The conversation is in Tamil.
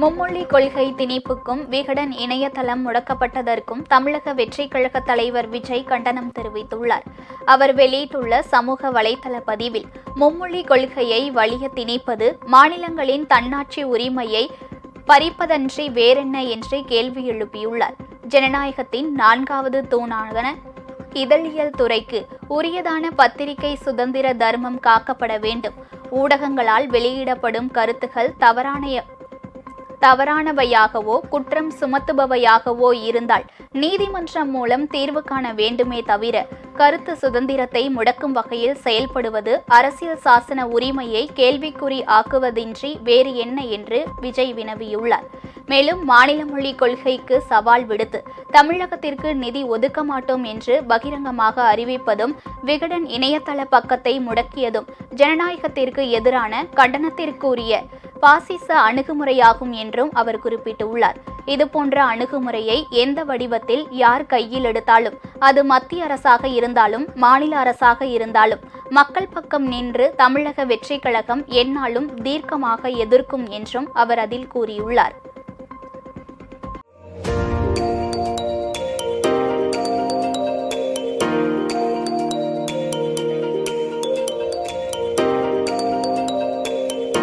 மும்மொழி கொள்கை திணிப்புக்கும் விகடன் இணையதளம் முடக்கப்பட்டதற்கும் தமிழக வெற்றி கழக தலைவர் விஜய் கண்டனம் தெரிவித்துள்ளார். அவர் வெளியிட்டுள்ள சமூக வலைதள பதிவில் மும்மொழி கொள்கையை வலிய திணிப்பது மாநிலங்களின் தன்னாட்சி உரிமையை பறிப்பதன்றி வேறென்ன என்று கேள்வி எழுப்பியுள்ளார். ஜனநாயகத்தின் நான்காவது தூணான இதழியல் துறைக்கு உரியதான பத்திரிகை சுதந்திர தர்மம் காக்கப்பட வேண்டும். ஊடகங்களால் வெளியிடப்படும் கருத்துகள் தவறான தவறானவையாகவோ குற்றம் சுமத்துபவையாகவோ இருந்தால் நீதிமன்றம் மூலம் தீர்வு காண வேண்டுமே தவிர கருத்து சுதந்திரத்தை முடக்கும் வகையில் செயல்படுவது அரசியல் சாசன உரிமையை கேள்விக்குறி ஆக்குவதின்றி வேறு என்ன என்று விஜய் வினவியுள்ளார். மேலும் மாநில மொழி கொள்கைக்கு சவால் விடுத்து தமிழகத்திற்கு நிதி ஒதுக்க மாட்டோம் என்று பகிரங்கமாக அறிவிப்பதும் விகடன் இணையதள பக்கத்தை முடக்கியதும் ஜனநாயகத்திற்கு எதிரான கண்டனத்திற்குரிய பாசிச அணுகுமுறையாகும் என்றும் அவர் குறிப்பிட்டுள்ளார். இதுபோன்ற அணுகுமுறையை எந்த வடிவத்தில் யார் கையில் எடுத்தாலும் அது மத்திய அரசாக இருந்தாலும் மாநில அரசாக இருந்தாலும் மக்கள் பக்கம் நின்று தமிழக வெற்றி கழகம் எந்நாளும் தீர்க்கமாக எதிர்க்கும் என்றும் அவர் அதில் கூறியுள்ளார்.